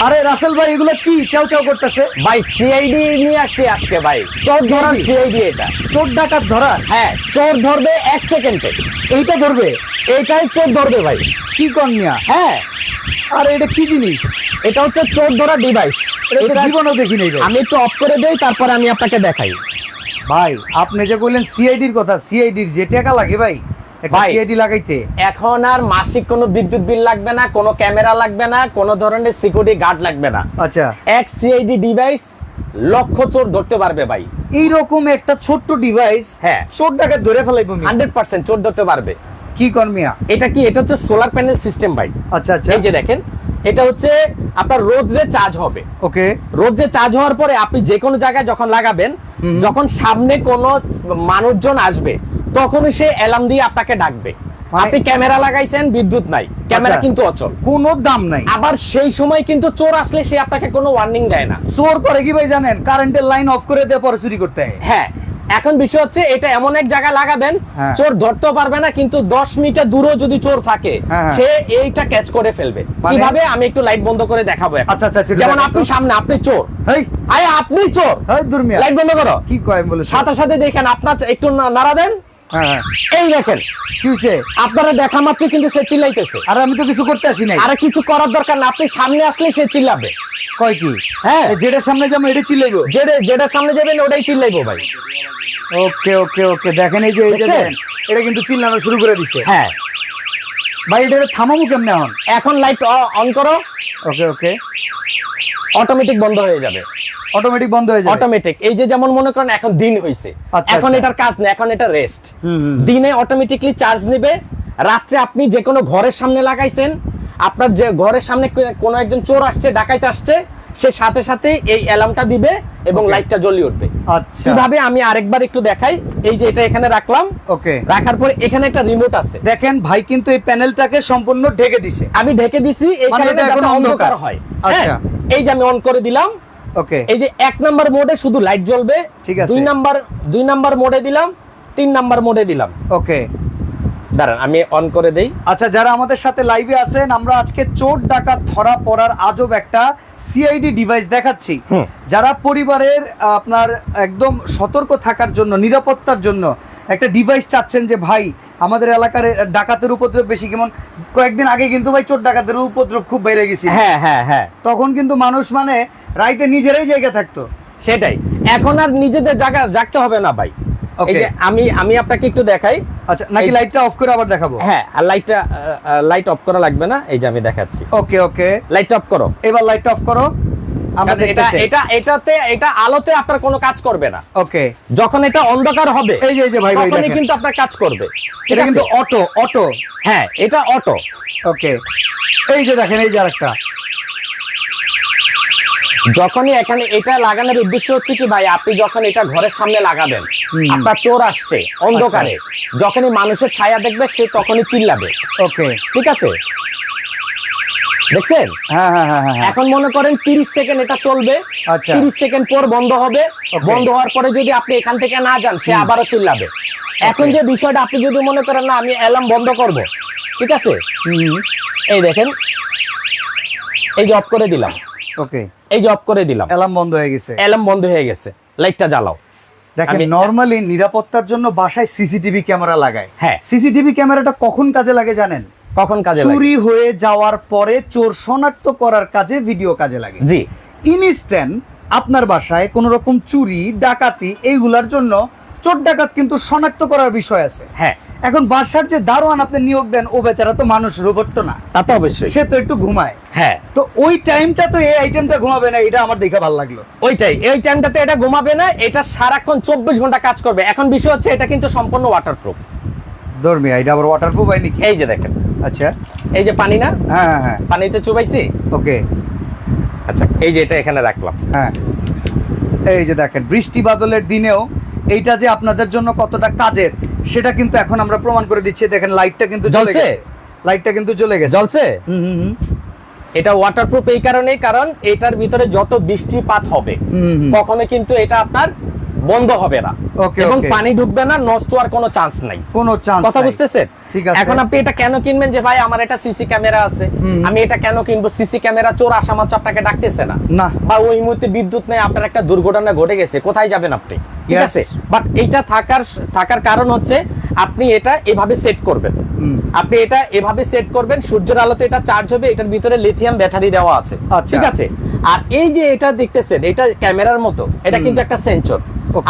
আরে রাসেল ভাই এগুলো কি চাও চাও করতেছে? ভাই সিআইডি নিয়ে আসছি আজকে ভাই। চোর ধরার সিআইডি এটা। চোর ডাকাত ধরা হ্যাঁ চোর ধরবে এক সেকেন্ডে। এইটা ধরবে? এইটাই চোর ধরবে ভাই। কি কর্মিয়া হ্যাঁ। আর এটা কি জিনিস? এটা হচ্ছে চোর ধরা ডিভাইস এটা জীবনেও দেখি নাই আমি একটু অফ করে দেই তারপরে আমি আপনাকে দেখাই। ভাই আপনি যে কইলেন সিআইডির কথা সিআইডির যে টাকা লাগে ভাই। সিআইডি লাগাইতে। এখন আর মাসিক কোনো বিদ্যুৎ বিল লাগবে না কোনো ক্যামেরা লাগবে না কোনো ধরনের সিকিউরিটি গার্ড লাগবে না। আচ্ছা। এক সিআইডি ডিভাইস লক্ষ চোর ধরতে পারবে ভাই। এইরকম একটা ছোট্ট ডিভাইস হ্যাঁ। চোর ডাকাত ধরে ফেলাইবো। হান্ড্রেড পার্সেন্ট চোর ধরতে পারবে। কি কর্মিয়া এটা কি? এটা হচ্ছে সোলার প্যানেল সিস্টেম ভাই। আচ্ছা আচ্ছা। এই যে দেখেন এটা হচ্ছে আপনার রোদ্রে চার্জ হবে। ওকে। রোদ্রে চার্জ হওয়ার পরে আপনি যে কোনো জায়গায় যখন লাগাবেন যখন সামনে কোনো মানুষজন আসবে তখনই সে অ্যালার্ম দিয়ে আপনাকে ডাকবে। মানে- আপনি ক্যামেরা লাগাইছেন বিদ্যুৎ নাই। ক্যামেরা আচ্ছা। কিন্তু অচল। কোনো দাম নাই। আবার সেই সময় কিন্তু চোর আসলে সে আপনাকে কোনো ওয়ার্নিং দেয় না। চোর করে কি ভাই জানেন? কারেন্টের লাইন অফ করে দিয়ে পরে চুরি করতে হয়। এখন বিষয় হচ্ছে এটা এমন এক জায়গায় লাগাবেন হ্যাঁ। চোর ধরতেও পারবে না কিন্তু দশ মিটার দূরেও যদি চোর থাকে হ্যাঁ, হ্যাঁ। সে এইটা ক্যাচ করে ফেলবে। মানে- কীভাবে? আমি একটু লাইট বন্ধ করে দেখাবো আচ্ছা, আচ্ছা, আচ্ছা, যেমন আপনি সামনে আপনি চোর। হেই। আরে আপনি চোর। লাইট বন্ধ করো। কি কয় বলে সাথে সাথে দেখেন আপনার একটু নাড়া দেন। হ্যাঁ হ্যাঁ। এই দেখেন কি হইছে? আপনারা দেখা মাত্র কিন্তু সে চিল্লাইতেছে। আর আমি তো কিছু করতে আসি নাই। আর কিছু করার দরকার না আপনি সামনে আসলে সে চিল্লাবে। কয় কি? হ্যাঁ। যেটার সামনে যাব এটা চিল্লাইবো? যেটা যেটার সামনে যাবেন ওটাই চিল্লাইবো ভাই। ওকে ওকে ওকে। দেখেন এই যে এই যে দেখেন, এটা কিন্তু চিল্লানো শুরু করে দিছে। হ্যাঁ। ভাই এটা থামাবো কেমনে এখন? এখন লাইট অন করো। ওকে ওকে। অটোমেটিক বন্ধ হয়ে যাবে। অটোমেটিক বন্ধ হয়ে যাবে। অটোমেটিক এই যে যেমন মনে করেন এখন দিন হয়েছে আচ্ছা, এখন আচ্ছা। এটার কাজ নেই এখন এটা রেস্ট। দিনে অটোমেটিকলি চার্জ নেবে। রাত্রে আপনি যে কোনো ঘরের সামনে লাগাইছেন আপনার যে ঘরের সামনে কোনো একজন চোর আসছে ডাকাইতে আসছে সে সাথে সাথে এই অ্যালার্মটা দিবে এবং লাইটটা জ্বলিয়ে উঠবে। আচ্ছা। কীভাবে? আমি আরেকবার একটু দেখাই। এই যে এটা এখানে রাখলাম। ওকে রাখার পরে এখানে একটা রিমোট আছে। দেখেন ভাই কিন্তু এই প্যানেলটাকে সম্পূর্ণ ঢেকে দিছে। আমি ঢেকে দিছি এই মানে কারণে এটা এখন অন্ধকার। অন্ধকার হয়। আচ্ছা। হ্যাঁ, এই যে আমি অন করে দিলাম। ওকে এই যে এক নাম্বার মোডে শুধু লাইট জ্বলবে ঠিক আছে। দুই নাম্বার দুই নাম্বার মোডে দিলাম তিন নাম্বার মোডে দিলাম। ওকে দাঁড়ান আমি অন করে দেই। আচ্ছা যারা আমাদের সাথে লাইভে আছেন আমরা আজকে চোর ডাকাত ধরা পড়ার আজব একটা সিআইডি ডিভাইস দেখাচ্ছি। যারা পরিবারের আপনার একদম সতর্ক থাকার জন্য নিরাপত্তার জন্য একটা ডিভাইস চাচ্ছেন যে ভাই আমাদের এলাকার ডাকাতের উপদ্রব বেশি। কেমন কয়েকদিন আগে কিন্তু ভাই চোর ডাকাতের উপদ্রব খুব বেড়ে গেছে হ্যাঁ হ্যাঁ হ্যাঁ। তখন কিন্তু মানুষ মানে রাইতে নিজেরাই জায়গা থাকতো। সেটাই। এখন আর নিজেদের জায়গা জাগতে হবে না ভাই। আমি আমি আপনাকে একটু দেখাই। আচ্ছা নাকি লাইটটা অফ করে আবার দেখাবো? হ্যাঁ আর লাইটটা লাইট অফ করা লাগবে না। এই যে আমি দেখাচ্ছি। ওকে ওকে লাইট অফ করো। এবার লাইট অফ করো। এটা এটা এটাতে এটা আলোতে আপনার কোনো কাজ করবে না। ওকে যখন এটা অন্ধকার হবে এই যে এই যে ভাই ভাই তখনই কিন্তু আপনার কাজ করবে। এটা কিন্তু অটো অটো হ্যাঁ এটা অটো ওকে এই যে দেখেন এই যে আরেকটা। যখনই এখানে এটা লাগানোর উদ্দেশ্য হচ্ছে কি ভাই আপনি যখন এটা ঘরের সামনে লাগাবেন। আপনার চোর আসছে অন্ধকারে যখনই মানুষের ছায়া দেখবে সে তখনই চিল্লাবে। ওকে। ঠিক আছে? দেখছেন? হ্যাঁ হ্যাঁ হ্যাঁ এখন মনে করেন 30 সেকেন্ড এটা চলবে আচ্ছা। 30 সেকেন্ড পর বন্ধ হবে বন্ধ হওয়ার পরে যদি আপনি এখান থেকে না যান সে আবারও চিল্লাবে। এখন যে বিষয়টা আপনি যদি মনে করেন না আমি অ্যালার্ম বন্ধ করব। ঠিক আছে? এই দেখেন এই যে অফ করে দিলাম। ওকে এই যে অফ করে দিলাম। অ্যালার্ম বন্ধ হয়ে গেছে। অ্যালার্ম বন্ধ হয়ে গেছে। লাইটটা জ্বালাও। দেখেন নরমালি নিরাপত্তার জন্য বাসায় সিসিটিভি ক্যামেরা লাগায়। হ্যাঁ। সিসিটিভি ক্যামেরাটা কখন কাজে লাগে জানেন? কখন কাজে চুরি হয়ে যাওয়ার পরে চোর শনাক্ত করার কাজে ভিডিও কাজে লাগে। জি। ইনস্ট্যান্ট আপনার বাসায় কোন রকম চুরি ডাকাতি এইগুলার জন্য চোর ডাকাত কিন্তু শনাক্ত করার বিষয় আছে। হ্যাঁ। এখন বাসার যে দারোয়ান আপনি নিয়োগ দেন ও বেচারা তো মানুষ রোবট তো না। তা তো অবশ্যই। সে তো একটু ঘুমায়। হ্যাঁ। তো ওই টাইমটা তো এই আইটেমটা ঘুমাবে না এটা আমার দেখে ভালো লাগল। ওইটাই এই টাইমটাতে এটা ঘুমাবে না এটা সারাক্ষণ চব্বিশ ঘণ্টা কাজ করবে। এখন বিষয় হচ্ছে এটা কিন্তু সম্পূর্ণ ওয়াটারপ্রুফ ধর্মী এটা আবার ওয়াটারপ্রুফ হয় নাকি? এই যে দেখেন। আচ্ছা। এই যে পানি না? হ্যাঁ হ্যাঁ হ্যাঁ। পানিতে চুবাইছি? ওকে। আচ্ছা এই যে এটা এখানে রাখলাম। হ্যাঁ। এই যে দেখেন বৃষ্টি বাদলের দিনেও এইটা যে আপনাদের জন্য কতটা কাজের সেটা কিন্তু এখন আমরা প্রমাণ করে দিচ্ছি। দেখেন লাইটটা কিন্তু জ্বলে জ্বলছে? গেছে। লাইটটা কিন্তু জ্বলে গেছে। জ্বলছে? হুম এটা ওয়াটারপ্রুফ এই কারণেই কারণ এটার ভিতরে যত বৃষ্টিপাত হবে। কখনো কিন্তু এটা আপনার বন্ধ হবে না। এবং পানি ঢুকবে না নষ্ট হওয়ার কোনো চান্স নাই। কোনো চান্স কথা বুঝতেছেন? ঠিক আছে। এখন আপনি এটা কেন কিনবেন যে ভাই আমার এটা সিসি ক্যামেরা আছে। আমি এটা কেন কিনবো? সিসি ক্যামেরা চোর আসা মাত্র আপনাকে ডাকতেছে না। না। বা ওই মুহূর্তে বিদ্যুৎ নেই আপনার একটা দুর্ঘটনা ঘটে গেছে কোথায় যাবেন আপনি? ঠিক আছে? বাট এইটা থাকার থাকার কারণ হচ্ছে আপনি এটা এভাবে সেট করবেন। আপনি এটা এভাবে সেট করবেন সূর্যের আলোতে এটা চার্জ হবে এটার ভিতরে লিথিয়াম ব্যাটারি দেওয়া আছে। আচ্ছা। ঠিক আছে? আর এই যে এটা দেখতেছেন এটা ক্যামেরার মতো এটা কিন্তু একটা সেন্সর.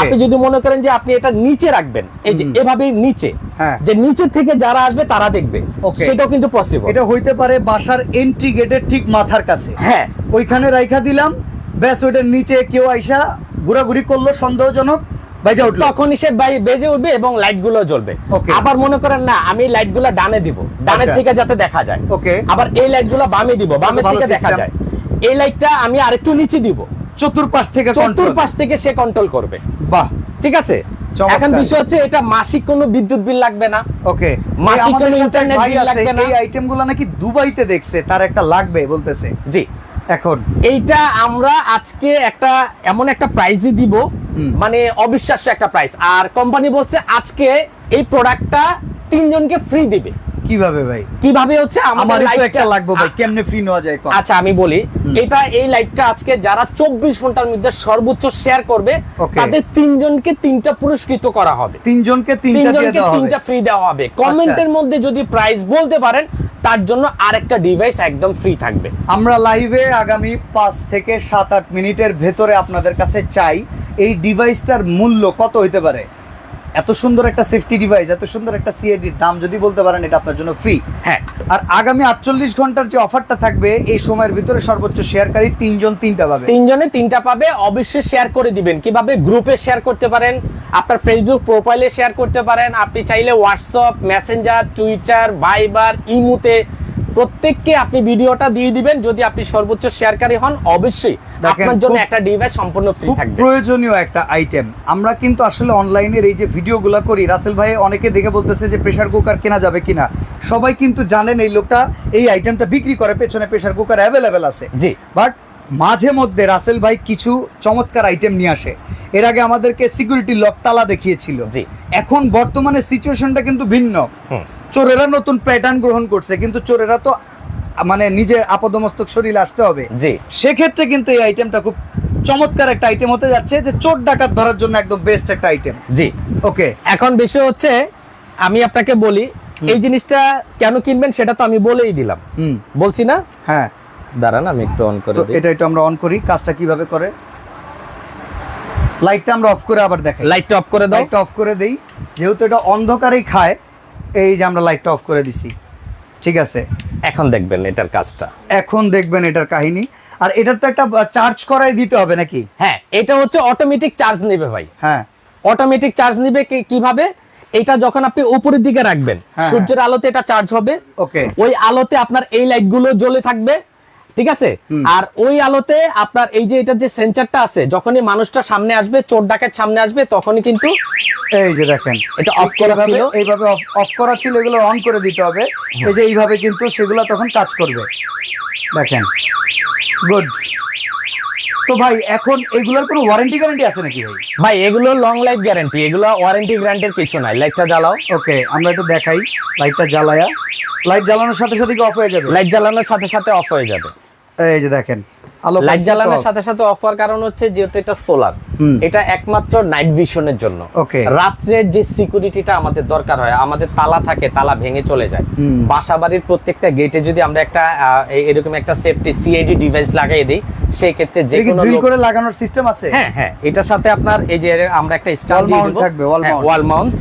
আপনি যদি মনে করেন যে আপনি এটা নিচে রাখবেন এই যে এভাবে নিচে হ্যাঁ। যে নিচে থেকে যারা আসবে তারা দেখবে সেটাও কিন্তু পসিবল এটা হইতে পারে বাসার এন্ট্রি গেটের ঠিক মাথার কাছে। হ্যাঁ। ওইখানে রাইখা দিলাম ব্যাস ওইটার নিচে কেউ আইসা ঘোরাঘুরি করল সন্দেহজনক বাইজা উঠল। তখনই সে বেজে উঠবে এবং লাইটগুলো জ্বলবে. আবার মনে করেন না আমি লাইটগুলো ডানে দিব ডানের আচ্ছা। থেকে যাতে দেখা যায়। ওকে আবার এই লাইটগুলো বামে দিব বামে থেকে দেখা যায়। এই লাইটটা আমি আরেকটু নিচে দিব। চতুর্পাশ থেকে চতুর control। পাশ থেকে সে কন্ট্রোল করবে। বাহ। ঠিক আছে? এখন বিষয় হচ্ছে এটা মাসিক কোনো বিদ্যুৎ বিল লাগবে না। ওকে। মাসিক কোনো bill আছে লাগবে না। এই আইটেমগুলো নাকি দুবাইতে দেখছে তার একটা লাগবে বলতেছে। জি। এখন। এইটা আমরা আজকে একটা এমন একটা প্রাইজই দিব। মানে অবিশ্বাস্য একটা প্রাইস আর কোম্পানি বলছে আজকে এই প্রোডাক্টটা তিনজনকে ফ্রি দিবে। কীভাবে ভাই? কীভাবে হচ্ছে একটা লাগবে ভাই কেমনে ফ্রি নেওয়া যায়? আচ্ছা আমি বলি এটা এই লাইভটা আজকে যারা চব্বিশ ঘণ্টার মধ্যে সর্বোচ্চ শেয়ার করবে তাদের তিনজনকে তিনটা পুরস্কৃত করা হবে। তিনজনকে তিনটা তিনজনকে দেওয়া হবে। তিনটা ফ্রি দেওয়া হবে। কমেন্টের মধ্যে যদি প্রাইস বলতে পারেন তার জন্য আরেকটা ডিভাইস একদম ফ্রি থাকবে। আমরা লাইভে আগামী পাঁচ থেকে সাত আট মিনিটের ভেতরে আপনাদের কাছে চাই এই ডিভাইসটার মূল্য কত হইতে পারে? এত সুন্দর একটা সেফটি ডিভাইস এত সুন্দর একটা সিএডির দাম যদি বলতে পারেন এটা আপনার জন্য ফ্রি হ্যাঁ। আর আগামী আটচল্লিশ ঘণ্টার যে অফারটা থাকবে এই সময়ের ভিতরে সর্বোচ্চ শেয়ারকারী তিনজন তিনটা পাবে। তিনজনে তিনটা পাবে অবশ্যই শেয়ার করে দিবেন। কীভাবে? গ্রুপে শেয়ার করতে পারেন আপনার ফেসবুক প্রোফাইলে শেয়ার করতে পারেন। আপনি চাইলে হোয়াটসঅ্যাপ মেসেঞ্জার টুইটার ভাইবার ইমুতে প্রত্যেককে আপনি ভিডিওটা দিয়ে দিবেন। যদি আপনি সর্বোচ্চ শেয়ারকারী হন অবশ্যই আপনার জন্য একটা ডিভাইস সম্পূর্ণ ফ্রি থাকবে। প্রয়োজনীয় একটা আইটেম আমরা কিন্তু আসলে অনলাইনে এই যে ভিডিওগুলো করি রাসেল ভাই অনেকে দেখে বলতেছে যে প্রেসার কুকার কেনা যাবে কিনা। সবাই কিন্তু জানেন এই লোকটা এই আইটেমটা বিক্রি করে পেছনে প্রেসার কুকার অ্যাভেলেবেল আছে। জি। বাট মাঝে মধ্যে রাসেল ভাই কিছু চমৎকার আইটেম নিয়ে আসে। এর আগে আমাদেরকে সিকিউরিটি লক তালা দেখিয়েছিল। এখন বর্তমানে সিচুয়েশনটা কিন্তু ভিন্ন। চোরেরা নতুন প্যাটার্ন গ্রহণ করছে কিন্তু চোরেরা তো মানে নিজের আপদমস্তক শরীরে আসতে হবে। জি। সেক্ষেত্রে কিন্তু এই আইটেমটা খুব চমৎকার একটা আইটেম হতে যাচ্ছে যে চোর ডাকাত ধরার জন্য একদম বেস্ট একটা আইটেম জি। ওকে এখন বিষয় হচ্ছে আমি আপনাকে বলি এই জিনিসটা কেন কিনবেন সেটা তো আমি বলেই দিলাম। হুম। বলছি না? হ্যাঁ। দাঁড়ান আমি একটু অন করে দিই। এটা একটু আমরা অন করি কাজটা কীভাবে করে? লাইটটা আমরা অফ করে আবার দেখাই। লাইটটা অফ করে দাও। লাইটটা অফ করে দেই। যেহেতু এটা অন্ধকারেই খায় এই যে আমরা লাইটটা অফ করে দিছি। ঠিক আছে? এখন দেখবেন এটার কাজটা। এখন দেখবেন এটার কাহিনী। আর এটার তো একটা চার্জ করাই দিতে হবে নাকি? হ্যাঁ এটা হচ্ছে অটোমেটিক চার্জ নেবে ভাই। হ্যাঁ। অটোমেটিক চার্জ নিবে কীভাবে? এটা যখন আপনি উপরের দিকে রাখবেন হ্যাঁ। সূর্যের আলোতে এটা চার্জ হবে। ওকে ওই আলোতে আপনার এই লাইটগুলো জ্বলে থাকবে। ঠিক আছে? আর ওই আলোতে আপনার এই যে এটা যে সেন্সারটা আছে যখনই মানুষটা সামনে আসবে চোর ডাকাত সামনে আসবে তখনই কিন্তু এই যে দেখেন এটা off করা ছিল। এইভাবে অফ করা ছিল এগুলো অন করে দিতে হবে। এই যে এইভাবে কিন্তু সেগুলো তখন কাজ করবে। দেখেন গুড তো ভাই এখন এগুলোর কোনো ওয়ারেন্টি গ্যারান্টি আছে নাকি ভাই? ভাই এগুলো লং লাইফ গ্যারান্টি এগুলো ওয়ারেন্টি গ্যারান্টির কিছু নাই। লাইটটা জ্বালাও। ওকে আমরা একটু দেখাই। লাইটটা জ্বালায়া। লাইট জ্বালানোর সাথে সাথে কি অফ হয়ে যাবে? লাইট জ্বালানোর সাথে সাথে অফ হয়ে যাবে। এই যে দেখেন আলো লাইট জ্বালানোর সাথে সাথে অফার কারণ হচ্ছে যেহেতু এটা সোলার। এটা একমাত্র নাইট ভিশনের জন্য। রাত্রের যে সিকিউরিটিটা আমাদের দরকার হয় আমাদের তালা থাকে তালা ভেঙে চলে যায়। বাসা বাড়ির প্রত্যেকটা গেটে যদি আমরা একটা এরকম একটা সেফটি সিআইডি ডিভাইস লাগাই দিই সেই ক্ষেত্রে যে কোনো ড্রিল করে লাগানোর সিস্টেম আছে? হ্যাঁ হ্যাঁ। এটার সাথে আপনার এই যে আমরা একটা স্টার দিয়ে দিব। থাকবে, mount। ওয়াল মাউন্ট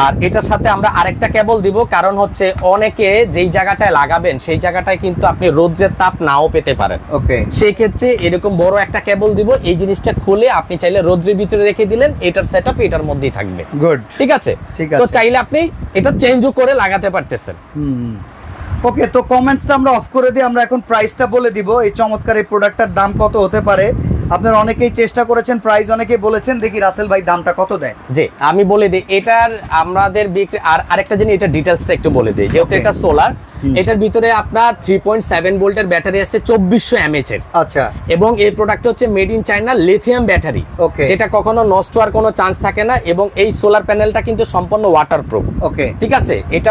আর এটার সাথে আমরা আরেকটা কেবল দিব কারণ হচ্ছে অনেকে যেই জায়গাটায় লাগাবেন সেই জায়গাটায় কিন্তু আপনি রোদ্রের তাপ নাও পেতে পারেন। ওকে। সেই ক্ষেত্রে এরকম বড় একটা কেবল দিব এই জিনিসটা খুলে আপনি চাইলে রোদ্রের ভিতরে রেখে দিলেন এটার সেটআপ এটার মধ্যেই থাকবে। গুড ঠিক আছে? তো চাইলে আপনি এটা চেঞ্জও করে লাগাতে পারতেছেন। হুম। ওকে তো কমেন্টসটা আমরা অফ করে দিই আমরা এখন প্রাইসটা বলে দিব। এই চমৎকার এই প্রোডাক্টটার দাম কত হতে পারে? আপনারা অনেকেই চেষ্টা করেছেন প্রাইস অনেকেই বলেছেন দেখি রাসেল ভাই দামটা কত দেয়? জি আমি বলে দিই এটার আমাদের বিক্রি আর আরেকটা জিনিস এটা ডিটেলসটা একটু বলে দিই যেহেতু এটা সোলার। এটার ভিতরে আপনার থ্রি পয়েন্ট সেভেন ভোল্টের ব্যাটারি আছে চব্বিশশো এমএচ এর। আচ্ছা। এবং এই প্রোডাক্ট হচ্ছে made in China lithium battery Okay. যেটা কখনো নষ্ট হওয়ার কোনো চান্স থাকে না এবং এই সোলার প্যানেলটা কিন্তু সম্পূর্ণ ওয়াটারপ্রুফ ওকে ঠিক আছে? এটা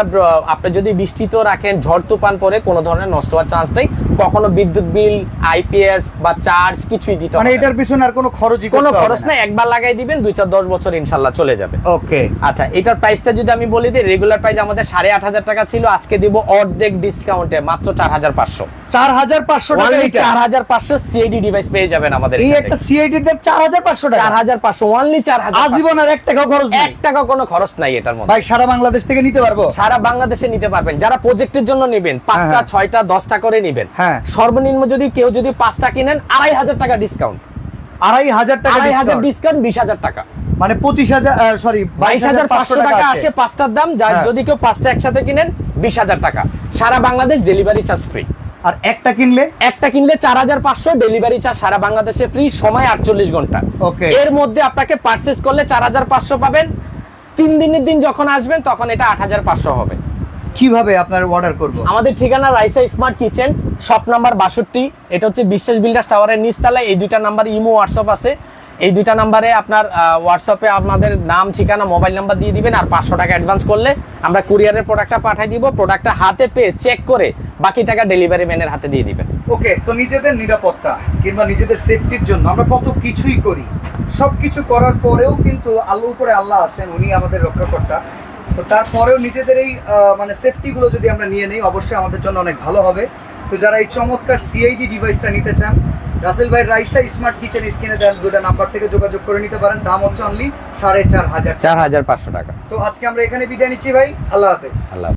আপনি যদি বৃষ্টিতে রাখেন ঝড় তুফান পরে কোনো ধরনের নষ্ট হওয়ার চান্স নেই। কখনো বিদ্যুৎ বিল আইপিএস বা চার্জ কিছুই দিতে মানে এটার পিছনে আর কোনো খরচই কোনো খরচ না। একবার লাগাই দিবেন দুই চার দশ বছর ইনশাল্লাহ চলে যাবে। ওকে আচ্ছা এটার প্রাইসটা যদি আমি বলি দিই রেগুলার প্রাইস আমাদের সাড়ে আট হাজার টাকা ছিল আজকে দিব অর্ধেক। ডিসকাউন্টে মাত্র চার হাজার পাঁচশো। চার হাজার পাঁচশো টাকা চার হাজার পাঁচশো সিআইডি ডিভাইস পেয়ে যাবেন আমাদের এই একটা সিআইডি এর চার হাজার পাঁচশো টাকা। চার হাজার পাঁচশো অনলি চার হাজার আজীবন আর এক টাকাও খরচ এক টাকা কোনো খরচ নাই এটার মধ্যে। ভাই সারা বাংলাদেশ থেকে নিতে পারব? সারা বাংলাদেশে নিতে পারবেন। যারা প্রজেক্টের জন্য নেবেন পাঁচটা হ্যাঁ। ছয়টা দশটা করে নেবেন হ্যাঁ। সর্বনিম্ন যদি কেউ যদি পাঁচটা কিনেন আড়াই হাজার টাকা ডিসকাউন্ট আড়াই হাজার টাকা আড়াই হাজার ডিসকাউন্ট বিশ হাজার টাকা। মানে পঁচিশ হাজার সরি বাইশ হাজার পাঁচশো টাকা আসে পাঁচটার দাম যার হ্যাঁ। যদি কেউ পাঁচটা একসাথে কিনেন বিশ হাজার টাকা। সারা বাংলাদেশ ডেলিভারি চার্জ ফ্রি আর একটা কিনলে? একটা কিনলে চার হাজার পাঁচশো ডেলিভারি চার্জ সারা বাংলাদেশে ফ্রি সময় আটচল্লিশ ঘণ্টা। Okay. এর মধ্যে আপনাকে পার্সেস করলে চার হাজার পাঁচশো পাবেন। তিন দিনের দিন যখন আসবেন তখন এটা আট হাজার পাঁচশো হবে। কীভাবে আপনার অর্ডার করব? আমাদের ঠিকানা Raisa smart kitchen shop number বাষট্টি। এটা হচ্ছে বিশ্বাস বিল্ডার্স টাওয়ারের নিচতলায়। এই দুইটা নাম্বার ইমো হোয়াটসঅ্যাপ আছে। এই দুইটা নাম্বারে আপনার হোয়াটসঅ্যাপে আমাদের নাম, ঠিকানা, মোবাইল নাম্বার দিয়ে দিবেন আর পাঁচশো টাকা অ্যাডভান্স করলে আমরা কুরিয়ারের প্রোডাক্টটা পাঠিয়ে দিব প্রোডাক্টটা হাতে পেয়ে চেক করে বাকি টাকা ডেলিভারি ম্যানের হাতে দিয়ে দিবেন। ওকে, তো নিজেদের নিরাপত্তা কিংবা নিজেদের সেফটির জন্য আমরা কত কিছুই করি। সব কিছু করার পরেও কিন্তু আল্লাহ উপরে আল্লাহ আছেন, উনি আমাদের রক্ষাকর্তা। তো তারপরেও নিজেদের এই মানে সেফটিগুলো যদি আমরা নিয়ে নিই, অবশ্যই আমাদের জন্য অনেক ভালো হবে। তো যারা এই চমৎকার সিআইডি ডিভাইসটা নিতে চান রাসেল ভাই রাইসা স্মার্ট কিচেন স্ক্রিনে দেন দুটা নাম্বার থেকে যোগাযোগ করে নিতে পারেন। দাম হচ্ছে অনলি সাড়ে চার হাজার চার হাজার পাঁচশো টাকা। তো আজকে আমরা এখানে বিদায় নিচ্ছি ভাই। আল্লাহ হাফেজ। আল্লাহ